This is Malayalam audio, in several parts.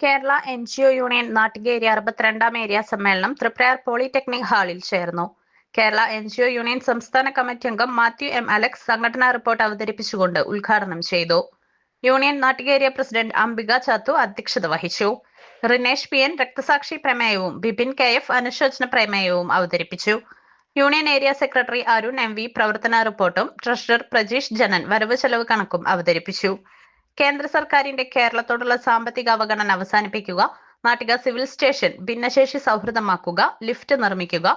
Kerala N G O union Nattikeri അറുപത്തിരണ്ടാം area സമ്മേളനം തൃപ്രയാർ പോളിടെക്നിക് ഹാളിൽ ചേർന്നു. Kerala N G O union സംസ്ഥാന കമ്മിറ്റി അംഗം മാത്യു എം അലക്സ് സംഘടനാ റിപ്പോർട്ട് അവതരിപ്പിച്ചുകൊണ്ട് ഉദ്ഘാടനം ചെയ്തു. യൂണിയൻ നാട്ടികേരിയ പ്രസിഡന്റ് അംബിക ചാത്തു അധ്യക്ഷത വഹിച്ചു. റിനേഷ് പി എൻ രക്തസാക്ഷി പ്രമേയവും ബിപിൻ കെ എഫ് അനുശോചന പ്രമേയവും അവതരിപ്പിച്ചു. Union area secretary Arun M V പ്രവർത്തന റിപ്പോർട്ടും ട്രഷറർ പ്രജീഷ് ജനൻ വരവ് ചെലവ് കണക്കും അവതരിപ്പിച്ചു. കേന്ദ്ര സർക്കാരിന്റെ കേരളത്തോടുള്ള സാമ്പത്തിക അവഗണന അവസാനിപ്പിക്കുക നാട്ടിക സിവിൽ സ്റ്റേഷൻ ഭിന്നശേഷി സൗഹൃദമാക്കുക ലിഫ്റ്റ് നിർമ്മിക്കുക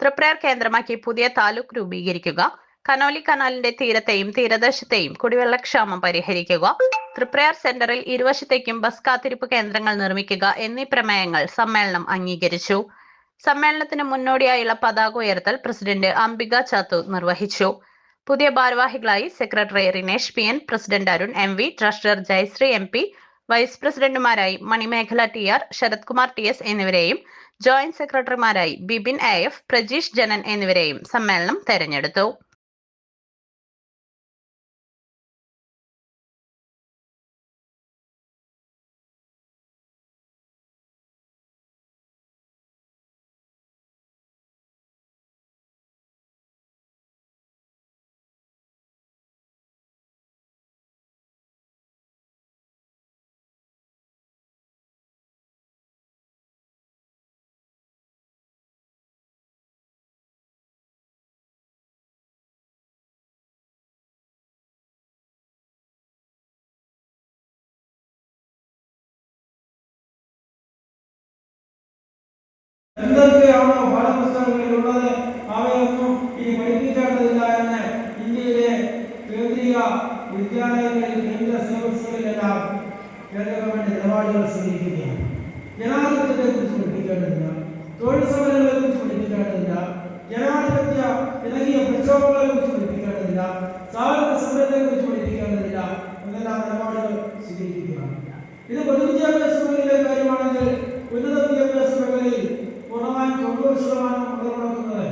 തൃപ്രയാർ കേന്ദ്രമാക്കി പുതിയ താലൂക്ക് രൂപീകരിക്കുക കനോലി കനാലിന്റെ തീരത്തെയും തീരദേശത്തെയും കുടിവെള്ളക്ഷാമം പരിഹരിക്കുക തൃപ്രയാർ സെന്ററിൽ ഇരുവശത്തേക്കും ബസ് കാത്തിരിപ്പ് കേന്ദ്രങ്ങൾ നിർമ്മിക്കുക എന്നീ പ്രമേയങ്ങൾ സമ്മേളനം അംഗീകരിച്ചു. സമ്മേളനത്തിന് മുന്നോടിയായുള്ള പതാക ഉയർത്തൽ പ്രസിഡന്റ് അംബിക ചാത്തു നിർവഹിച്ചു. പുതിയ ഭാരവാഹികളായി secretary Rinesh P N president Arun M V treasurer Jayasree M P vice പ്രസിഡന്റുമാരായി Manimekhala T R Sarath Kumar T S എന്നിവരെയും ജോയിന്റ് സെക്രട്ടറിമാരായി ബിബിൻ എ എഫ് പ്രജീഷ് ജനൻ എന്നിവരെയും സമ്മേളനം തെരഞ്ഞെടുത്തു. എന്തൊക്കെയാണോ പാഠപുസ്തകങ്ങളിലുള്ളത് അവയൊന്നും ഈ പഠിപ്പിക്കേണ്ടതില്ല എന്ന് ഇന്ത്യയിലെ കേന്ദ്രീയ വിദ്യാലയങ്ങളിൽ കേന്ദ്ര സിലബസുകളിലെല്ലാം കേന്ദ്ര ഗവൺമെന്റ് നിലപാടുകൾ സ്വീകരിക്കുകയാണ്. ജനാധിപത്യത്തെ കുറിച്ച് പഠിപ്പിക്കേണ്ടതില്ല തൊഴിൽ സമരങ്ങളെ കുറിച്ച് പഠിപ്പിക്കേണ്ടതില്ല ജനാധിപത്യ ഇളകിയ പ്രക്ഷോഭങ്ങളെ കുറിച്ച് പഠിപ്പിക്കേണ്ടതില്ല സാധാരണ സമരത്തെ കുറിച്ച് പഠിപ്പിക്കേണ്ടതില്ല എന്നെല്ലാം നിലപാടുകൾ സ്വീകരിക്കുകയാണ്. ഇത് പൊതുവിദ്യാഭ്യാസ മേഖലയിലെ കാര്യമാണെങ്കിൽ ഉന്നത വിദ്യാഭ്യാസ മേഖലയിൽ തൊണ്ണൂറ് ശതമാനം മുതൽമുടക്കുന്നത്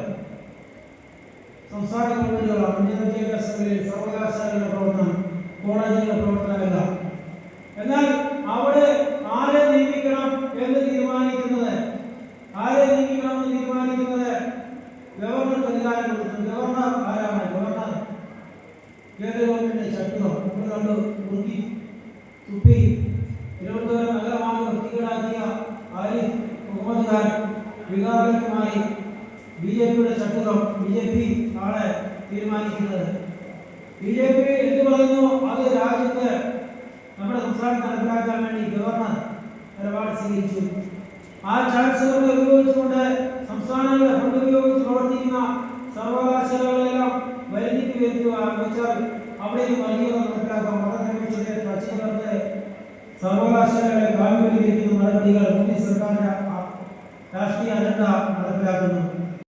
സംസ്ഥാന ഗവൺമെന്റുകളാണ് ഉന്നത വിദ്യാഭ്യാസ മേഖലയിൽ പ്രവർത്തനം കോളേജുകളുടെ പ്രവർത്തനമല്ല. എന്നാൽ അവിടെ ആരെ നിയമിക്കണം എന്ന് തീരുമാനിക്കുന്നത് ആരെ നിയമിക്കണം എന്ന് തീരുമാനിക്കുന്നത് ഗവർണർക്ക് അധികാരം കൊടുത്തു ഗവർണർ ആരാണ്? ഗവർണർ കേന്ദ്ര ഗവൺമെന്റിന്റെ ശക്തിയോ? നമ്മൾ കണ്ടു മുറുക്കി തുപ്പി തിരുവനന്തപുരം നഗരമാണ് വൃത്തികേടാക്കിയ ആരിഫ് മുഹമ്മദ് ഖാൻ. വികാരങ്ങളുമായി ബി ജെ പിയുടെ ചട്ടുകം ബി ജെ പി ആണ് തീരുമാനിക്കുന്നത്. ബി ജെ പി എന്ത് പറയുന്നു അത് രാജ്യത്ത് നമ്മുടെ സംസ്ഥാനം നടപ്പിലാക്കാൻ വേണ്ടി ഗവർണർ നിലപാട് സ്വീകരിച്ചു. ആ ചാൻസലറെ ഉപയോഗിച്ചുകൊണ്ട് സംസ്ഥാനങ്ങളുടെ ഫണ്ട് ഉപയോഗിച്ച് പ്രവർത്തിക്കുന്ന സർവകലാശാലകളെല്ലാം വരുതിക്ക് വരുത്തുക വെച്ചാൽ അവിടെയും വലിയ നടപ്പിലാക്കാം പശ്ചിമത്തെ സർവകലാശാലകളെ കാവ്യവൽക്കരിക്കുന്ന നടപടികൾ മോദി സർക്കാരിന്റെ രാഷ്ട്രീയ അജണ്ട നടപ്പിലാക്കുന്നു